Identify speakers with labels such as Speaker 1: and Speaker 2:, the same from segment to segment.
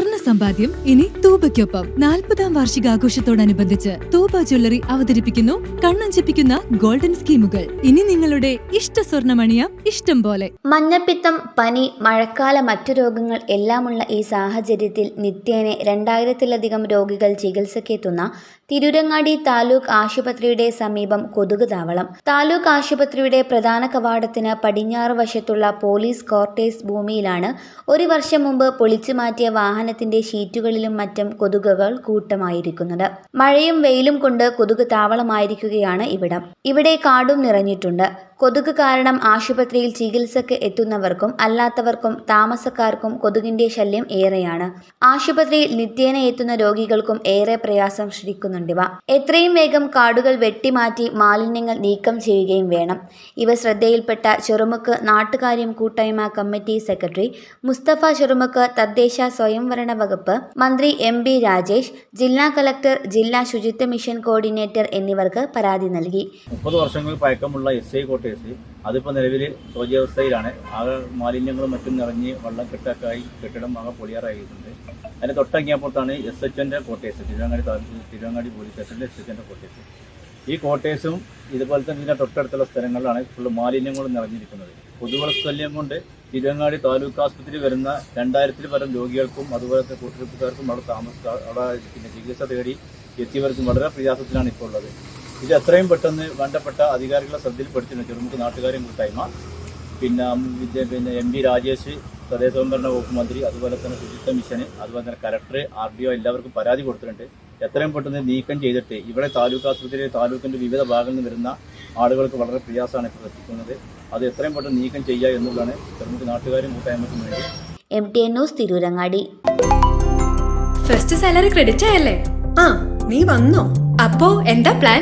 Speaker 1: സ്വർണ്ണ സമ്പാദ്യം ഇനി തൂബയ്ക്കൊപ്പം. നാൽപ്പതാം വാർഷികാഘോഷത്തോടനുബന്ധിച്ച് തൂബ ജ്വല്ലറി അവതരിപ്പിക്കുന്നു കണ്ണഞ്ചിപ്പിക്കുന്ന ഗോൾഡൻ സ്കീമുകൾ. ഇനി നിങ്ങളുടെ ഇഷ്ട സ്വർണമണിയ ഇഷ്ടം പോലെ.
Speaker 2: മഞ്ഞപ്പിത്തം പനി മഴക്കാല മറ്റു രോഗങ്ങൾ എല്ലാമുള്ള ഈ സാഹചര്യത്തിൽ നിത്യേനെ രണ്ടായിരത്തിലധികം രോഗികൾ ചികിത്സക്കെത്തുന്ന തിരൂരങ്ങാടി താലൂക്ക് ആശുപത്രിയുടെ സമീപം കൊതുക് താവളം. താലൂക്ക് ആശുപത്രിയുടെ പ്രധാന കവാടത്തിന് പടിഞ്ഞാറ് വശത്തുള്ള പോലീസ് ക്വാർട്ടേഴ്സ് ഭൂമിയിലാണ് ഒരു വർഷം മുമ്പ് പൊളിച്ചു മാറ്റിയ വാഹനത്തിന്റെ ഷീറ്റുകളിലും മറ്റും കൊതുകുകൾ കൂട്ടമായിരിക്കുന്നത്. മഴയും വെയിലും കൊണ്ട് കൊതുക് താവളമായിരിക്കുകയാണ് ഇവിടം. ഇവിടെ കാടും നിറഞ്ഞിട്ടുണ്ട്. കൊതുക് കാരണം ആശുപത്രിയിൽ ചികിത്സക്ക് എത്തുന്നവർക്കും അല്ലാത്തവർക്കും താമസക്കാർക്കും കൊതുകിന്റെ ശല്യം ഏറെയാണ്. ആശുപത്രിയിൽ നിത്യേന എത്തുന്ന രോഗികൾക്കും ഏറെ പ്രയാസം സൃഷ്ടിക്കുന്നുണ്ടിവ എത്രയും വേഗം കാടുകൾ വെട്ടിമാറ്റി മാലിന്യങ്ങൾ നീക്കം ചെയ്യുകയും വേണം. ഇവ ശ്രദ്ധയിൽപ്പെട്ട ചെറുമുക്ക് നാട്ടുകാര്യം കൂട്ടായ്മ കമ്മിറ്റി സെക്രട്ടറി മുസ്തഫ ചെറുമുക്ക് തദ്ദേശ സ്വയംഭരണ വകുപ്പ് മന്ത്രി എം ബി രാജേഷ് ജില്ലാ കലക്ടർ ജില്ലാ ശുചിത്വ മിഷൻ കോർഡിനേറ്റർ എന്നിവർക്ക് പരാതി നൽകി.
Speaker 3: മുപ്പത് വർഷങ്ങൾ പഴക്കമുള്ള എസ് ഐ കോട്ടേഴ്സ് അതിപ്പോൾ നിലവിൽ ശോച്യാവസ്ഥയിലാണ്. ആകെ മാലിന്യങ്ങളും മറ്റും നിറഞ്ഞ് വെള്ളം കെട്ടൊക്കെയായി കെട്ടിടം ആകെ പൊളിയാറായിട്ടുണ്ട്. അതിന് തൊട്ടങ്ങിയപ്പോഴത്താണ് എസ് എച്ച് എന്റെ കോട്ടേഴ്സ് തിരുവങ്ങാടി തിരുവങ്ങാടി പോലീസ് സ്റ്റേഷന്റെ എസ് എച്ച് എന്റെ കോട്ടേഴ്സ് ഈ കോട്ടേഴ്സും ഇതുപോലെ തന്നെ ഇതിന്റെ തൊട്ടടുത്തുള്ള സ്ഥലങ്ങളിലാണ് ഫുൾ മാലിന്യങ്ങളും നിറഞ്ഞിരിക്കുന്നത്. കൊതുകുള ശല്യം കൊണ്ട് തിരുവങ്ങാടി താലൂക്ക് ആസ്പത്രി വരുന്ന രണ്ടായിരത്തിൽ പരം രോഗികൾക്കും അതുപോലെ തന്നെ കൂട്ടിരിപ്പുകാർക്കും അവിടെ താമസ അവിടെ ചികിത്സ തേടി എത്തിയവർക്കും വളരെ പ്രയാസത്തിലാണ് ഇപ്പോൾ ഉള്ളത്. ഇത് എത്രയും പെട്ടെന്ന് വേണ്ടപ്പെട്ട അധികാരികളെ ശ്രദ്ധയിൽപ്പെടുത്തിയിട്ടുണ്ട് ചെറുമുക്ക് നാട്ടുകാരും കൂട്ടായ്മ. പിന്നെ വിദ്യ പിന്നെ എം പി രാജേഷ് തദ്ദേശ സ്വയംഭരണ വകുപ്പ് മന്ത്രി അതുപോലെ തന്നെ ശുചിത്വ മിഷന് അതുപോലെ തന്നെ കലക്ടർ ആർ ഡി ഒ എല്ലാവർക്കും പരാതി കൊടുത്തിട്ടുണ്ട്. എത്രയും പെട്ടെന്ന് നീക്കം ചെയ്തിട്ട് ഇവിടെ താലൂക്ക് ആശുപത്രി താലൂക്കിന്റെ വിവിധ ഭാഗങ്ങളിൽ നിന്ന് വരുന്ന ആളുകൾക്ക് വളരെ പ്രയാസമാണ് ഇപ്പോൾ എത്തിക്കുന്നത്. അത് എത്രയും പെട്ടെന്ന് നീക്കം ചെയ്യുക എന്നുള്ളതാണ് ചെറുമുക്ക് നാട്ടുകാരും കൂട്ടായ്മയ്ക്കും വേണ്ടി
Speaker 2: M T N news Tirurangadi.
Speaker 4: First salary credit ആയല്ലേ?
Speaker 5: ആ. നീ വന്നോ?
Speaker 4: അപ്പോ എന്താ പ്ലാൻ?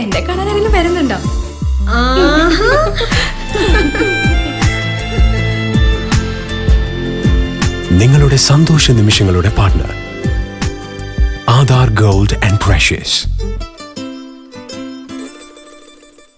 Speaker 4: എന്റെ കാണാൻ ആരെങ്കിലും വരുന്നുണ്ടോ
Speaker 6: നിങ്ങളുടെ സന്തോഷ നിമിഷങ്ങളുടെ partner Aadhaar gold and precious